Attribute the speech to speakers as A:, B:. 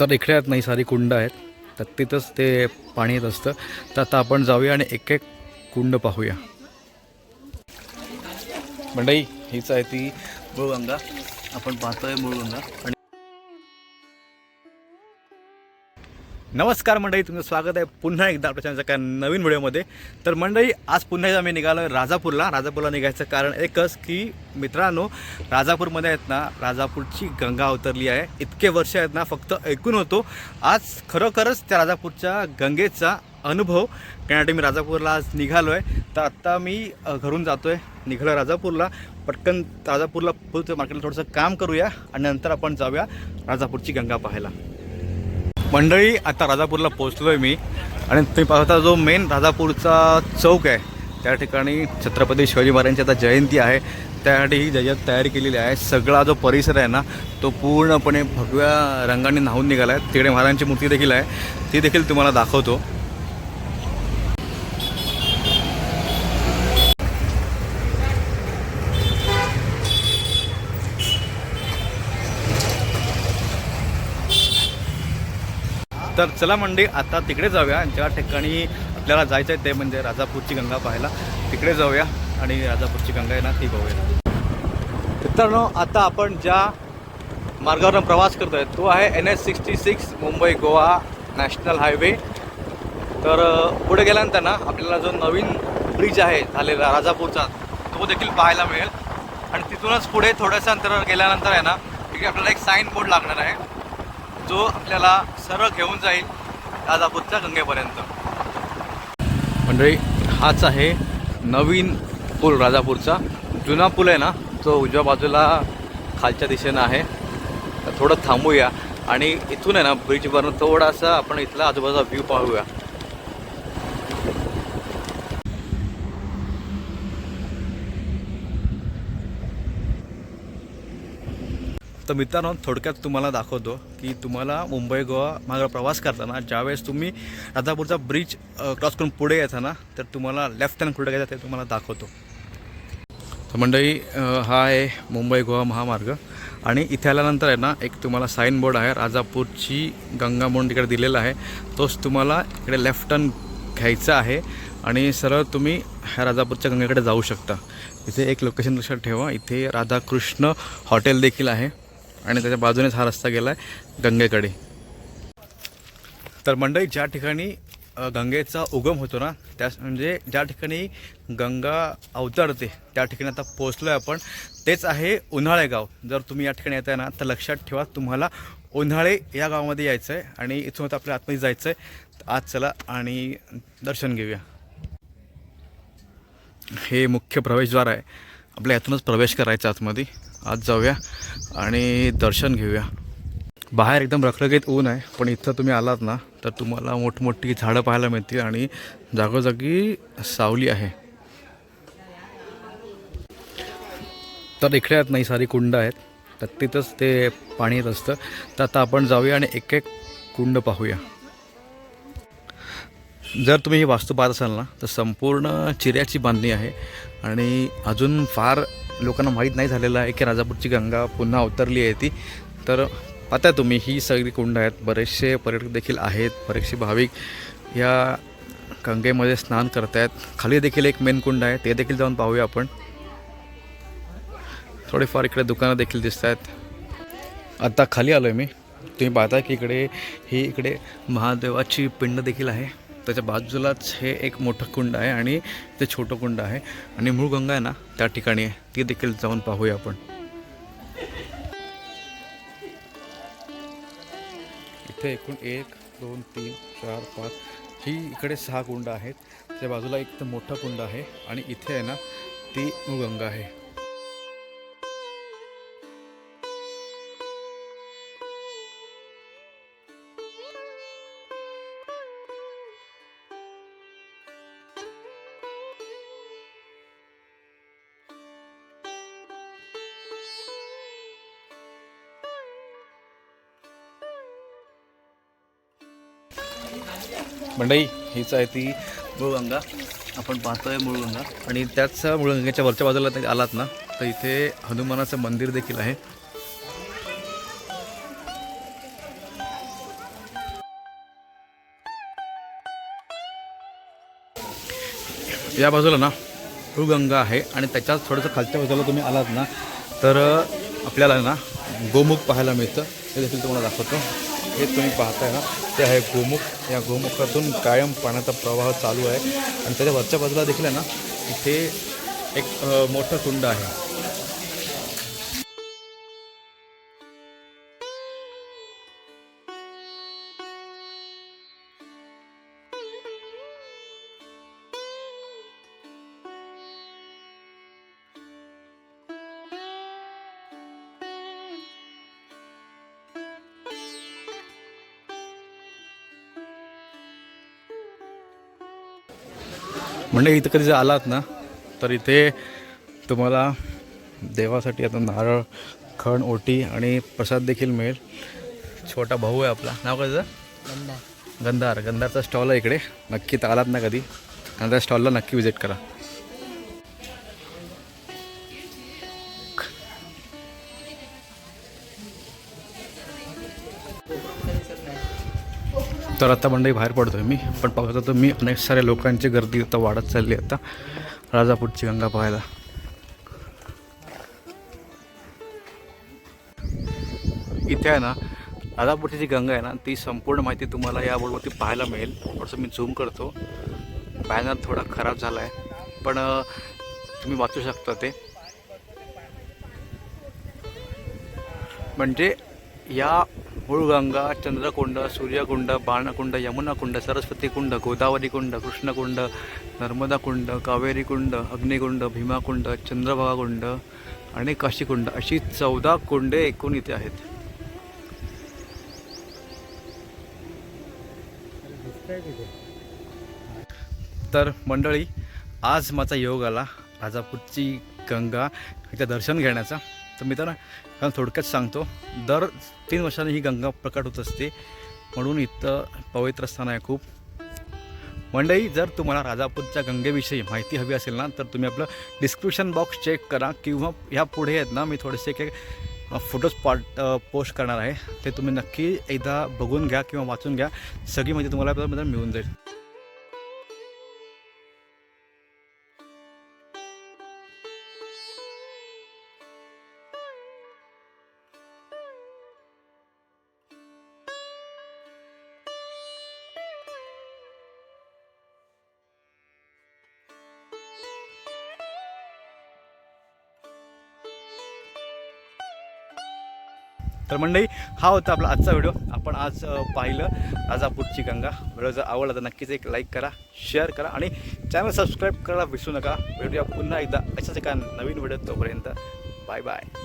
A: तर इकडे आहेत नाही सारी कुंड आहेत. तर तिथंच ते पाणी येत असतं. तर आता आपण जाऊया आणि एक एक कुंड पाहूया. मंडई हीच आहे ती मुळगंगा आपण पाहतोय मुळगंगा आणि नमस्कार मंडळी तुमचं स्वागत आहे पुन्हा एकदा आपल्या चॅनलच्या एका नवीन व्हिडिओमध्ये. तर मंडळी आज पुन्हा एकदा मी निघालो राजापूरला. राजापूरला निघायचं कारण एकच की मित्रांनो राजापूरमध्ये आहेत ना राजापूरची गंगा अवतरली आहे. इतके वर्ष आहेत ना फक्त ऐकून होतो. आज खरोखरच त्या राजापूरच्या गंगेचा अनुभव त्यासाठी मी राजापूरला आज निघालो आहे. तर आत्ता मी घरून जातो आहे निघालो राजापूरला. पटकन राजापूरला पुढचं मार्केटला थोडंसं काम करूया आणि नंतर आपण जाऊया राजापूरची गंगा पाहायला. मंडळी आता राजापूरला पोचलो आहे मी. आणि तुम्ही पाहता जो मेन राजापूरचा चौक आहे त्या ठिकाणी छत्रपती शिवाजी महाराजांची आता जयंती आहे. त्यासाठी ही जयंत तयारी केलेली आहे. सगळा जो परिसर आहे ना तो पूर्णपणे भगव्या रंगाने न्हावून निघाला आहे तिकडे महाराजांची मूर्ती देखील आहे. ती देखील तुम्हाला दाखवतो. तर चला मंडळी आता तिकडे जाऊया. ज्या ठिकाणी आपल्याला जायचं आहे ते म्हणजे राजापूरची गंगा पाहायला. तिकडे जाऊया आणि राजापूरची गंगा आहे ना ती बघूया. मित्रांनो आता आपण ज्या मार्गावरून प्रवास करतो आहे तो आहे N S sixty six Mumbai Goa national highway. तर पुढे गेल्यानंतर ना आपल्याला जो नवीन ब्रिज आहे झालेला राजापूरचा तो देखील पाहायला मिळेल. आणि तिथूनच पुढे थोड्याशा अंतरावर गेल्यानंतर आहे ना तिकडे आपल्याला एक साईन बोर्ड लागणार आहे. जो आपल्याला सरळ घेऊन जाईल राजापूरच्या गंगेपर्यंत. मंडळी हाच आहे नवीन पूल राजापूरचा. जुना पूल आहे ना तो उजव्या बाजूला खालच्या दिशेनं आहे. थोडं थांबूया आणि इथून आहे ना ब्रिजवरून थोडासा आपण इथला आजूबाजूचा व्ह्यू पाहूया. तर मित्रांनो थोडक्यात तुम्हाला दाखवतो की तुम्हाला मुंबई गोवा मार्ग प्रवास करताना ज्यावेळेस तुम्ही राजापूरचा ब्रिज क्रॉस करून पुढे येताना तर तुम्हाला लेफ्ट हँड कुठे घ्यायचा ते तुम्हाला दाखवतो. तर मंडळी हा आहे मुंबई गोवा महामार्ग आणि इथे आल्यानंतर आहे ना एक तुम्हाला साईन बोर्ड आहे राजापूरची गंगा म्हणून तिकडे दिलेला आहे. तोच तुम्हाला इकडे लेफ्ट टर्न घ्यायचा आहे आणि सरळ तुम्ही ह्या राजापूरच्या गंगेकडे जाऊ शकता. इथे एक लोकेशन लक्षात ठेवा इथे राधाकृष्ण हॉटेल देखील आहे. आणि त्याच्या बाजूनेच हा रस्ता गेला आहे गंगेकडे. तर मंडळी ज्या ठिकाणी गंगेचा उगम होतो ना त्या म्हणजे ज्या ठिकाणी गंगा अवतरते त्या ठिकाणी आता पोचलो आहे आपण तेच आहे उन्हाळे गाव. जर तुम्ही या ठिकाणी येताय ना तर लक्षात ठेवा तुम्हाला उन्हाळे या गावामध्ये यायचं आहे आणि इथून आता आपल्या आतमध्ये जायचं आहे आज चला आणि दर्शन घेऊया. हे मुख्य प्रवेशद्वार आहे. आपल्या यातूनच प्रवेश करायचा आतमध्ये. आज जाऊया आणि दर्शन घेऊया. बाहेर एकदम रखरखीत ऊन आहे पण इथं तुम्ही आलात ना तर तुम्हाला मोठमोठी झाडं पाहायला मिळतील आणि जागोजागी सावली आहे. तर इकडे आहेत नाही सारी कुंड आहेत. तर तिथंच ते पाणी येत असतं. तर आता आपण जाऊया आणि एक एक कुंड पाहूया. जर तुम्ही ही वास्तू पाहत असाल ना तर संपूर्ण चिऱ्याची बांधणी आहे आणि अजून फार लोकांना माहीत नाही झालेलं आहे की राजापूरची गंगा पुन्हा अवतरली आहे ती. तर पाहता तुम्ही ही सगळी कुंड आहेत बरेचसे पर्यटक देखील आहेत बरेचसे भाविक या गंगेमध्ये स्नान करत आहेत खाली देखील एक मेन कुंड आहे ते देखील जाऊन पाहूया आपण. थोडेफार इकडे दुकानं देखील दिसत आहेत आत्ता खाली आलो आहे मी. तुम्ही पाहता की इकडे ही इकडे महादेवाची पिंड देखील आहे. त्याच्या बाजूलाच हे एक मोठं कुंड आहे आणि ते छोटं कुंड आहे. आणि मूळ गंगा आहे ना त्या ठिकाणी आहे. ती देखील जाऊन पाहूया आपण. इथे एकूण एक दोन तीन चार पाच ही इकडे सहा कुंड आहेत. त्या बाजूला एक तर मोठा कुंड आहे आणि इथे आहे ना ती मूळ गंगा आहे. मंडई हीच आहे ती मुळगंगा. आपण पाहतोय मुळगंगा. आणि त्याच मुळगंगेच्या वरच्या बाजूला आलात ना तर इथे हनुमानाचं मंदिर देखील आहे. या बाजूला ना मुळगंगा आहे. आणि त्याच्याच थोडंसं खालच्या बाजूला तुम्ही आलात ना तर आपल्याला ना गोमुख पाहायला मिळतं. हे देखील तुम्हाला दाखवतो. हे तुम्ही पाहताय ना. ते आहे गोमुख. या गोमुखातून कायम पाण्याचा प्रवाह चालू आहे. आणि त्याच्या वरच्या बाजूला देखील आहे ना इथे एक मोठं कुंड आहे. म्हणजे इथं कधी जर आलात ना तर इथे तुम्हाला देवासाठी आता नारळ खण ओटी आणि प्रसाद देखील मिळेल. छोटा भाऊ आहे आपला. नाव काय त्याचं गंधार. गंधारचा स्टॉल आहे इकडे. नक्की तर आलात ना कधी? आणि त्या स्टॉलला नक्की विजिट करा. तर आता मंडई बाहेर पडतो आहे मी पण पाहतो तर मी अनेक साऱ्या लोकांची गर्दी आता वाढत चालली आता. राजापूरची गंगा पाहायला. इथे आहे ना राजापूरची जी गंगा आहे ना ती संपूर्ण माहिती तुम्हाला या बोर्डवरती पाहायला मिळेल. थोडंसं मी झूम करतो. बॅनर थोडा खराब झाला आहे पण तुम्ही वाचू शकता ते. म्हणजे या मुळगंगा चंद्रकुंड सूर्यकुंड बाणकुंड यमुनाकुंड सरस्वतीकुंड गोदावरीकुंड गोदावरी कुंड कृष्णकुंड नर्मदाकुंड कावेरीकुंड कावेरी कुंड अग्निकुंड भीमाकुंड चंद्रभागाकुंड आणि काशीकुंड अशी चौदा कुंडे एकूण इथे आहेत. तर मंडळी आज माझा योग आला. राजापूरची गंगा इथं दर्शन घेण्याचा. तर मी तर थोडक्यात सांगतो. दर तीन वर्षांनी ही गंगा प्रकट होत असते. म्हणून इथं पवित्र स्थान आहे खूप. मंडळी जर तुम्हाला राजापूरच्या गंगेविषयी माहिती हवी असेल ना तर तुम्ही आपलं डिस्क्रिप्शन बॉक्स चेक करा किंवा ह्या पुढे आहेत ना मी थोडेसे काही फोटोज पार्ट पोस्ट करणार आहे. ते तुम्ही नक्की एकदा बघून घ्या किंवा वाचून घ्या. सगळी माहिती तुम्हाला मिळून जाईल. तर मंडळी हा होता आपला आजचा व्हिडिओ. आपण आज पाहिलं राजापूरची गंगा. व्हिडिओ जर आवडला तर नक्कीच एक लाईक करा शेअर करा आणि चॅनल सबस्क्राईब करायला विसरू नका. भेटूया पुन्हा एकदा अशाच एका नवीन व्हिडिओ तोपर्यंत बाय बाय